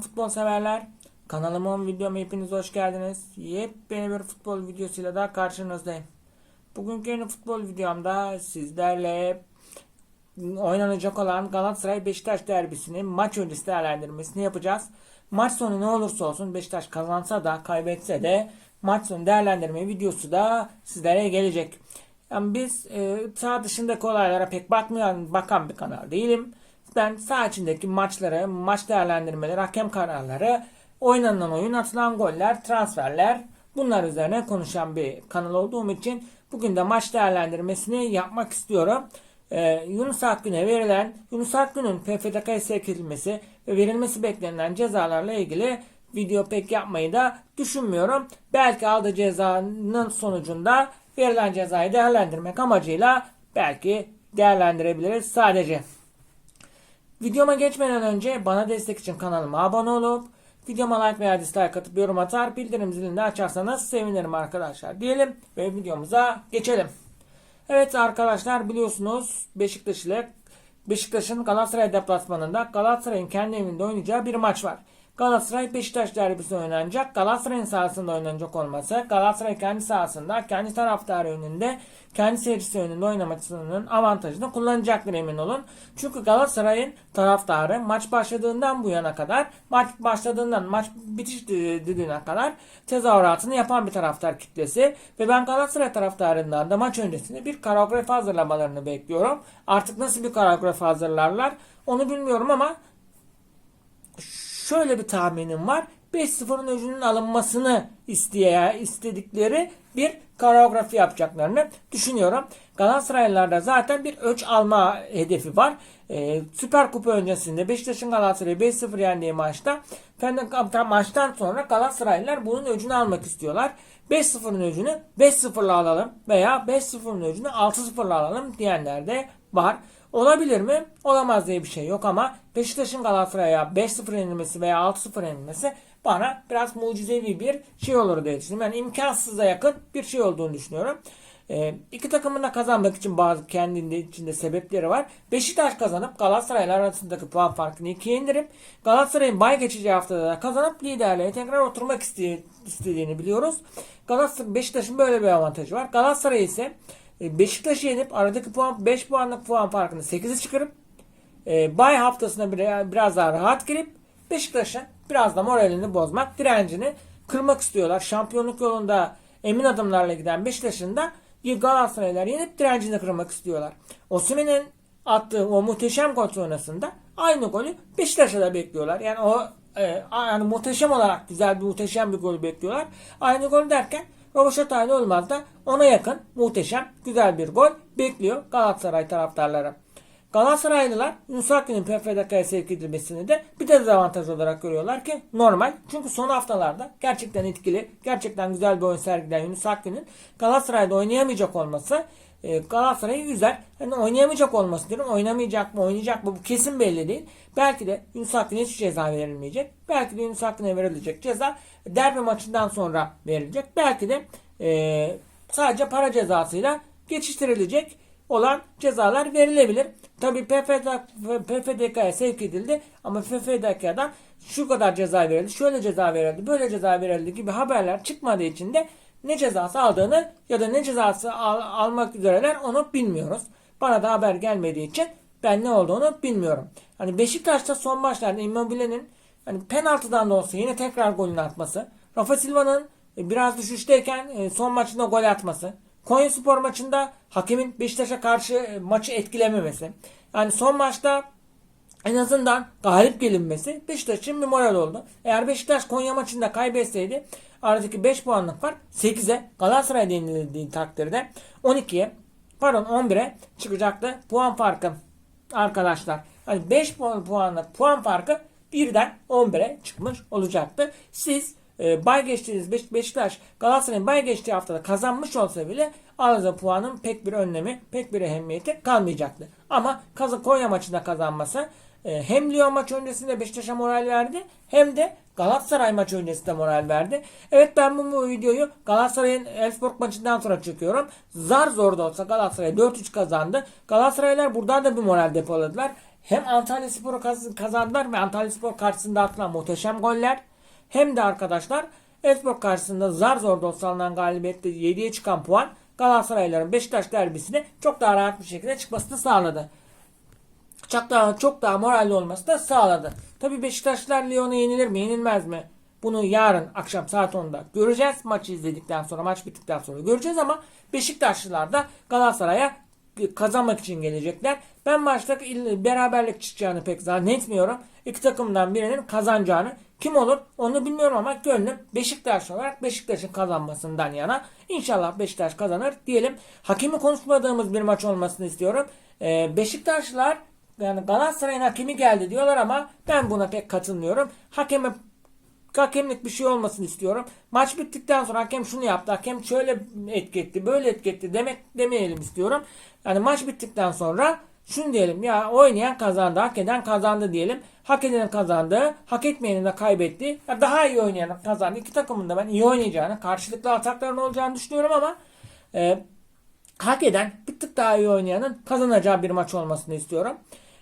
Futbol severler. Kanalıma videoma hepiniz hoş geldiniz. Yepyeni bir futbol videosuyla daha karşınızdayım. Bugünkü yeni futbol videomda sizlerle oynanacak olan Galatasaray Beşiktaş derbisinin maç öncesi değerlendirmesini yapacağız. Maç sonu ne olursa olsun Beşiktaş kazansa da kaybetse de maç sonu değerlendirme videosu da sizlere gelecek. Yani biz e, sağ dışındaki olaylara pek bakmayan, bakan bir kanal değilim. Ben sağ içindeki maçları, maç değerlendirmeleri, hakem kararları, oynanan oyun, atılan goller, transferler bunlar üzerine konuşan bir kanal olduğum için bugün de maç değerlendirmesini yapmak istiyorum. Ee, Yunus Akgün'e verilen, Yunus Akgün'ün PFDK'ya sevk edilmesi ve verilmesi beklenilen cezalarla ilgili video pek yapmayı da düşünmüyorum. Belki aldığı cezanın sonucunda verilen cezayı değerlendirmek amacıyla belki değerlendirebiliriz sadece. Videoma geçmeden önce bana destek için kanalıma abone olup videoma like veya dislike atıp yorum atar bildirim zilini de açarsanız sevinirim arkadaşlar diyelim ve videomuza geçelim. Evet arkadaşlar biliyorsunuz Beşiktaş ile Beşiktaş'ın Galatasaray deplasmanında Galatasaray'ın kendi evinde oynayacağı bir maç var. Galatasaray Beşiktaş derbisi oynanacak. Galatasaray'ın sahasında oynanacak olması Galatasaray kendi sahasında kendi taraftarı önünde kendi seyircisi önünde oynamasının avantajını kullanacaktır emin olun. Çünkü Galatasaray'ın taraftarı maç başladığından bu yana kadar maç başladığından maç bitiş düdüğüne kadar tezahüratını yapan bir taraftar kitlesi ve ben Galatasaray taraftarından da maç öncesinde bir koreografi hazırlamalarını bekliyorum. Artık nasıl bir koreografi hazırlarlar onu bilmiyorum ama şöyle bir tahminim var. 5-0'ın öcünün alınmasını isteye, istedikleri bir koreografi yapacaklarını düşünüyorum. Galatasaraylılarda zaten bir öç alma hedefi var. Ee, Süper Kupa öncesinde Beşiktaş'ın Galatasaray'ı 5-0 yendiği maçta maçtan sonra Galatasaraylılar bunun öcünü almak istiyorlar. 5-0'ın öcünü 5-0'la alalım veya 5-0'ın öcünü 6-0'la alalım diyenler de var. Olabilir mi? Olamaz diye bir şey yok ama Beşiktaş'ın Galatasaray'a 5-0 yenilmesi veya 6-0 yenilmesi bana biraz mucizevi bir şey olur diye düşünüyorum. Yani imkansıza yakın bir şey olduğunu düşünüyorum. E, iki takımın da kazanmak için bazı kendinde içinde sebepleri var. Beşiktaş kazanıp Galatasaray arasındaki puan farkını ikiye indirip Galatasaray'ın bay geçeceği haftada da kazanıp liderliğe tekrar oturmak istediğini biliyoruz. Galatasaray Beşiktaş'ın böyle bir avantajı var. Galatasaray ise e, Beşiktaş'ı yenip aradaki puan 5 puanlık puan farkını 8'e çıkarıp e, bay haftasına biraz daha rahat girip Beşiktaş'ın biraz da moralini bozmak, direncini kırmak istiyorlar. Şampiyonluk yolunda emin adımlarla giden Beşiktaş'ın da Galatasaraylar yenip direncini kırmak istiyorlar. Osimhen'in attığı o muhteşem gol sonrasında aynı golü Beşiktaş'a da bekliyorlar. Yani o e, yani muhteşem olarak güzel bir muhteşem bir gol bekliyorlar. Aynı gol derken Roboşataylı olmaz da ona yakın muhteşem güzel bir gol bekliyor Galatasaray taraftarları. Galatasaraylılar Yunus Akgün'ün PFDK'ya sevk edilmesini de bir dezavantaj olarak görüyorlar ki normal. Çünkü son haftalarda gerçekten etkili, gerçekten güzel bir oyun sergileyen Yunus Akgün'ün Galatasaray'da oynayamayacak olması e, Galatasaray'ı üzer. Yani oynayamayacak olması diyorum. Oynamayacak mı, oynayacak mı bu kesin belli değil. Belki de Yunus Akgün'e hiç ceza verilmeyecek. Belki de Yunus Akgün'e verilecek ceza derbi maçından sonra verilecek. Belki de e, sadece para cezasıyla geçiştirilecek olan cezalar verilebilir. Tabi PFDK'ya sevk edildi ama PFDK'dan şu kadar ceza verildi, şöyle ceza verildi, böyle ceza verildi gibi haberler çıkmadığı için de ne cezası aldığını ya da ne cezası al, almak üzereler onu bilmiyoruz. Bana da haber gelmediği için ben ne olduğunu bilmiyorum. Hani Beşiktaş'ta son maçlarda Immobile'nin hani penaltıdan da olsa yine tekrar golünü atması. Rafa Silva'nın biraz düşüşteyken e, son maçında gol atması. Konya Spor maçında hakemin Beşiktaş'a karşı e, maçı etkilememesi. Yani son maçta en azından galip gelinmesi Beşiktaş için bir moral oldu. Eğer Beşiktaş Konya maçında kaybetseydi aradaki 5 puanlık fark 8'e Galatasaray denildiği takdirde 12'ye pardon 11'e çıkacaktı puan farkı arkadaşlar. Hani 5 puan puanlık puan farkı birden 11'e çıkmış olacaktı. Siz e, bay geçtiğiniz Beş, Beşiktaş Galatasaray'ın bay geçtiği haftada kazanmış olsa bile alacağı puanın pek bir önlemi, pek bir ehemmiyeti kalmayacaktı. Ama Kazı Konya maçında kazanması e, hem Lyon maç öncesinde Beşiktaş'a moral verdi hem de Galatasaray maçı öncesinde moral verdi. Evet ben bu, bu videoyu Galatasaray'ın Elfsborg maçından sonra çekiyorum. Zar zor da olsa Galatasaray 4-3 kazandı. Galatasaraylar buradan da bir moral depoladılar. hem Antalya Spor'u kaz- kazandılar ve Antalya Spor karşısında atılan muhteşem goller hem de arkadaşlar Espor karşısında zar zor dostlarından galibiyette 7'ye çıkan puan Galatasarayların Beşiktaş derbisine çok daha rahat bir şekilde çıkmasını sağladı. Çok daha, çok daha moralli olması da sağladı. Tabi Beşiktaşlar Lyon'a yenilir mi yenilmez mi? Bunu yarın akşam saat 10'da göreceğiz. Maçı izledikten sonra maç bittikten sonra göreceğiz ama Beşiktaşlılar da Galatasaray'a kazanmak için gelecekler. Ben maçta beraberlik çıkacağını pek zannetmiyorum. İki takımdan birinin kazanacağını kim olur onu bilmiyorum ama gönlüm Beşiktaş olarak Beşiktaş'ın kazanmasından yana. İnşallah Beşiktaş kazanır diyelim. Hakemi konuşmadığımız bir maç olmasını istiyorum. Ee, Beşiktaşlılar yani Galatasaray'ın hakemi geldi diyorlar ama ben buna pek katılmıyorum. Hakeme hakemlik bir şey olmasını istiyorum. Maç bittikten sonra hakem şunu yaptı, hakem şöyle etki etti, böyle etki etti demek demeyelim istiyorum. Yani maç bittikten sonra şunu diyelim ya oynayan kazandı, hak eden kazandı diyelim. Hak edenin kazandı, hak etmeyenin de kaybetti. Ya daha iyi oynayan kazandı. İki takımın da ben iyi oynayacağını, karşılıklı atakların olacağını düşünüyorum ama e, hak eden bir tık daha iyi oynayanın kazanacağı bir maç olmasını istiyorum.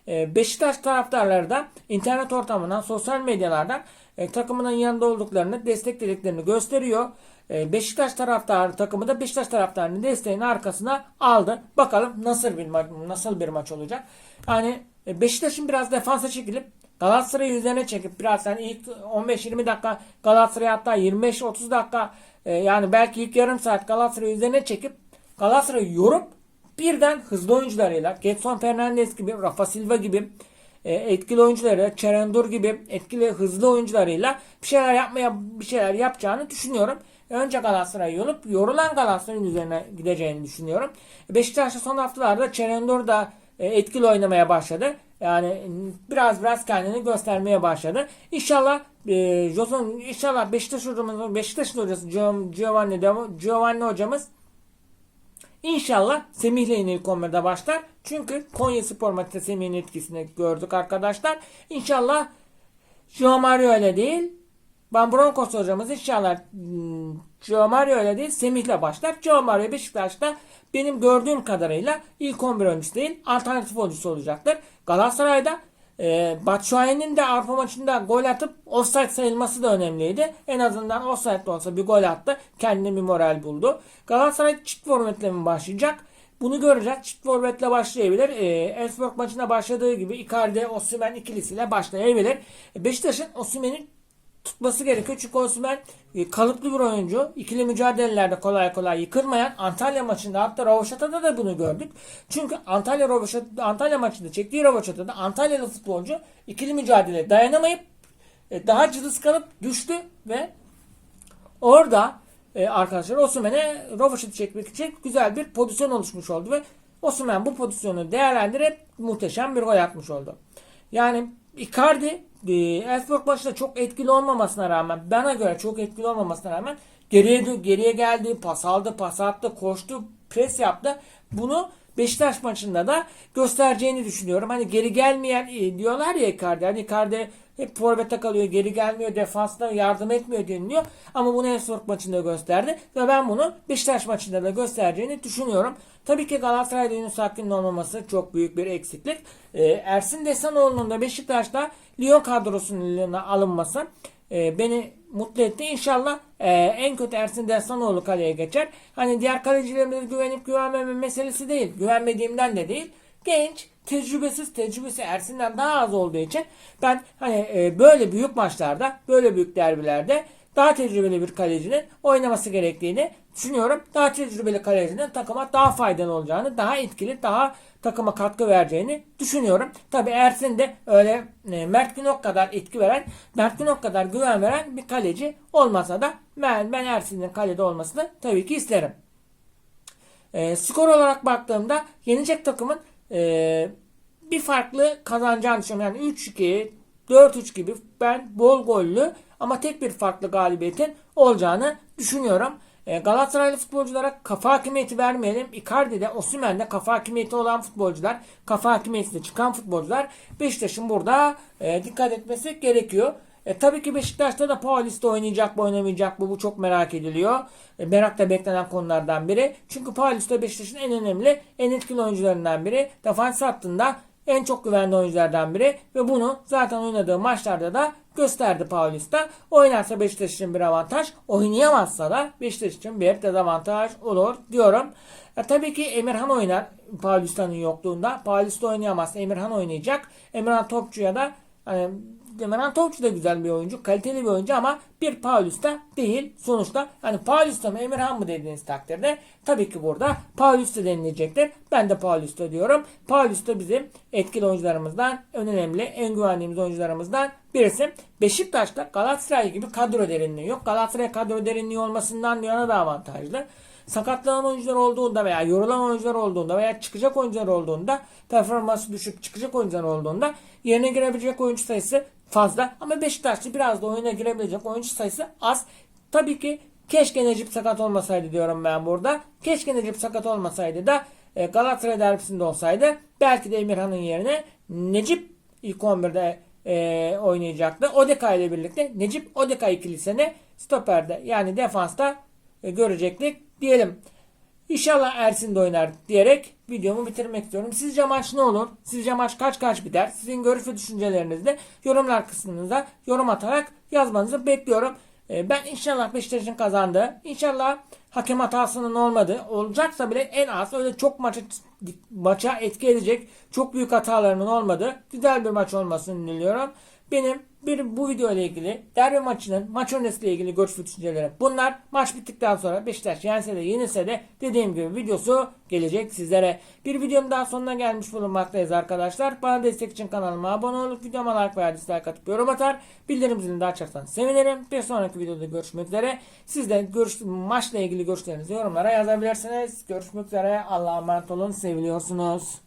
Ee, Beşiktaş taraftarları da internet ortamından, sosyal medyalardan e, takımının yanında olduklarını, desteklediklerini gösteriyor. E, Beşiktaş taraftarı takımı da Beşiktaş taraftarının desteğini arkasına aldı. Bakalım nasıl bir maç, nasıl bir maç olacak. Yani e, Beşiktaş'ın biraz defansa çekilip Galatasaray'ı üzerine çekip biraz yani ilk 15-20 dakika Galatasaray hatta 25-30 dakika e, yani belki ilk yarım saat Galatasaray'ı üzerine çekip Galatasaray'ı yorup birden hızlı oyuncularıyla Getson Fernandes gibi, Rafa Silva gibi etkili oyuncuları, Çerendur gibi etkili hızlı oyuncularıyla bir şeyler yapmaya bir şeyler yapacağını düşünüyorum. Önce Galatasaray'ı yorup yorulan Galatasaray'ın üzerine gideceğini düşünüyorum. Beşiktaş'ta son haftalarda Çerendur da e, etkili oynamaya başladı. Yani m, biraz biraz kendini göstermeye başladı. İnşallah e, Joson inşallah Beşiktaş hocamız Beşiktaş'ın hocası Gio- Giovanni Giovanni hocamız İnşallah Semih'le yine 11'de başlar. Çünkü Konya Spor maçında Semih'in etkisini gördük arkadaşlar. İnşallah Joe Mario ile değil Van Broncos hocamız inşallah hmm, Joe Mario ile değil Semih'le başlar. Joe Mario Beşiktaş'ta benim gördüğüm kadarıyla ilk 11 oyuncusu değil alternatif oyuncusu olacaktır. Galatasaray'da e, Batshuayi'nin de Avrupa maçında gol atıp offside sayılması da önemliydi. En azından offside de olsa bir gol attı. Kendine bir moral buldu. Galatasaray çift forvetle mi başlayacak? Bunu göreceğiz. Çift forvetle başlayabilir. E, Elfsborg maçına başladığı gibi Icardi, Osimhen ikilisiyle başlayabilir. Beşiktaş'ın Osimhen'in tutması gerekiyor. Çünkü Osimhen e, kalıplı bir oyuncu. İkili mücadelelerde kolay kolay yıkılmayan Antalya maçında hatta Rovaşata'da da bunu gördük. Çünkü Antalya Rovaşata, Antalya maçında çektiği Rovaşata'da Antalyalı futbolcu ikili mücadele dayanamayıp e, daha cılız kalıp düştü ve orada e, arkadaşlar Osimhen'e Rovaşat'ı çekmek için güzel bir pozisyon oluşmuş oldu ve Osimhen bu pozisyonu değerlendirip muhteşem bir gol atmış oldu. Yani Icardi e, Elfsborg maçında çok etkili olmamasına rağmen bana göre çok etkili olmamasına rağmen geriye geriye geldi, pas aldı, pas attı, koştu, pres yaptı. Bunu Beşiktaş maçında da göstereceğini düşünüyorum. Hani geri gelmeyen e, diyorlar ya Icardi. Hani Icardi hep forvete kalıyor, geri gelmiyor, defansta yardım etmiyor deniliyor. Ama bunu Elfsborg maçında gösterdi. Ve ben bunu Beşiktaş maçında da göstereceğini düşünüyorum. Tabii ki Galatasaray'da Yunus Akgün'ün olmaması çok büyük bir eksiklik. Ee, Ersin Desanoğlu'nun da Beşiktaş'ta Lyon kadrosunun alınması e, beni mutlu etti. İnşallah e, en kötü Ersin Desanoğlu kaleye geçer. Hani diğer kalecilerimize güvenip güvenmeme meselesi değil. Güvenmediğimden de değil. Genç, tecrübesiz, tecrübesi Ersin'den daha az olduğu için ben hani e, böyle büyük maçlarda, böyle büyük derbilerde daha tecrübeli bir kalecinin oynaması gerektiğini düşünüyorum. Daha tecrübeli kalecinin takıma daha faydalı olacağını, daha etkili, daha takıma katkı vereceğini düşünüyorum. Tabi Ersin de öyle e, Mert Günok kadar etki veren, Mert Günok kadar güven veren bir kaleci olmasa da ben, ben Ersin'in kalede olmasını tabii ki isterim. E, skor olarak baktığımda yenecek takımın e, bir farklı kazanacağını düşünüyorum. Yani 3-2, 4-3 gibi ben bol gollü ama tek bir farklı galibiyetin olacağını düşünüyorum. E, Galatasaraylı futbolculara kafa hakimiyeti vermeyelim. Icardi'de, Osimhen'de kafa hakimiyeti olan futbolcular, kafa hakimiyetiyle çıkan futbolcular Beşiktaş'ın burada e, dikkat etmesi gerekiyor. E, tabii ki Beşiktaş'ta da Paulista oynayacak mı oynamayacak mı bu çok merak ediliyor. E, merakla beklenen konulardan biri. Çünkü Paulista Beşiktaş'ın en önemli, en etkili oyuncularından biri. Defans hattında en çok güvenli oyunculardan biri ve bunu zaten oynadığı maçlarda da gösterdi Paulista. Oynarsa Beşiktaş için bir avantaj, oynayamazsa da Beşiktaş için bir dezavantaj olur diyorum. E, tabii ki Emirhan oynar Paulista'nın yokluğunda. Paulista oynayamazsa Emirhan oynayacak. Emirhan Topçu'ya da hani Demirhan Topçu da güzel bir oyuncu. Kaliteli bir oyuncu ama bir Paulista değil. Sonuçta hani Paulista mı Emirhan mı dediğiniz takdirde tabii ki burada Paulista denilecektir. Ben de Paulista diyorum. Paulista bizim etkili oyuncularımızdan en önemli, en güvendiğimiz oyuncularımızdan birisi. Beşiktaş'ta Galatasaray gibi kadro derinliği yok. Galatasaray kadro derinliği olmasından yana da avantajlı sakatlanan oyuncular olduğunda veya yorulan oyuncular olduğunda veya çıkacak oyuncular olduğunda performansı düşüp çıkacak oyuncular olduğunda yerine girebilecek oyuncu sayısı fazla ama Beşiktaş'ta biraz da oyuna girebilecek oyuncu sayısı az. Tabii ki keşke Necip sakat olmasaydı diyorum ben burada. Keşke Necip sakat olmasaydı da e, Galatasaray derbisinde olsaydı belki de Emirhan'ın yerine Necip ilk 11'de e, oynayacaktı. Odeka ile birlikte Necip Odeka ikilisini stoperde yani defansta e, görecektik diyelim. İnşallah Ersin de oynar diyerek videomu bitirmek istiyorum. Sizce maç ne olur? Sizce maç kaç kaç biter? Sizin görüş ve düşüncelerinizi de yorumlar kısmınıza yorum atarak yazmanızı bekliyorum. E, Ben inşallah Beşiktaş'ın kazandı. İnşallah hakem hatasının olmadı. Olacaksa bile en az öyle çok maça, maça etki edecek çok büyük hatalarının olmadı. Güzel bir maç olmasını diliyorum. Benim bir bu video ile ilgili derbi maçının maç öncesiyle ilgili görüş ve düşüncelerim. Bunlar maç bittikten sonra Beşiktaş yense de yenilse de dediğim gibi videosu gelecek sizlere. Bir videonun daha sonuna gelmiş bulunmaktayız arkadaşlar. Bana destek için kanalıma abone olup videoma like veya dislike atıp yorum atar. Bildirim zilini de açarsanız sevinirim. Bir sonraki videoda görüşmek üzere. Siz de görüş, maçla ilgili görüşlerinizi yorumlara yazabilirsiniz. Görüşmek üzere. Allah'a emanet olun. Seviliyorsunuz.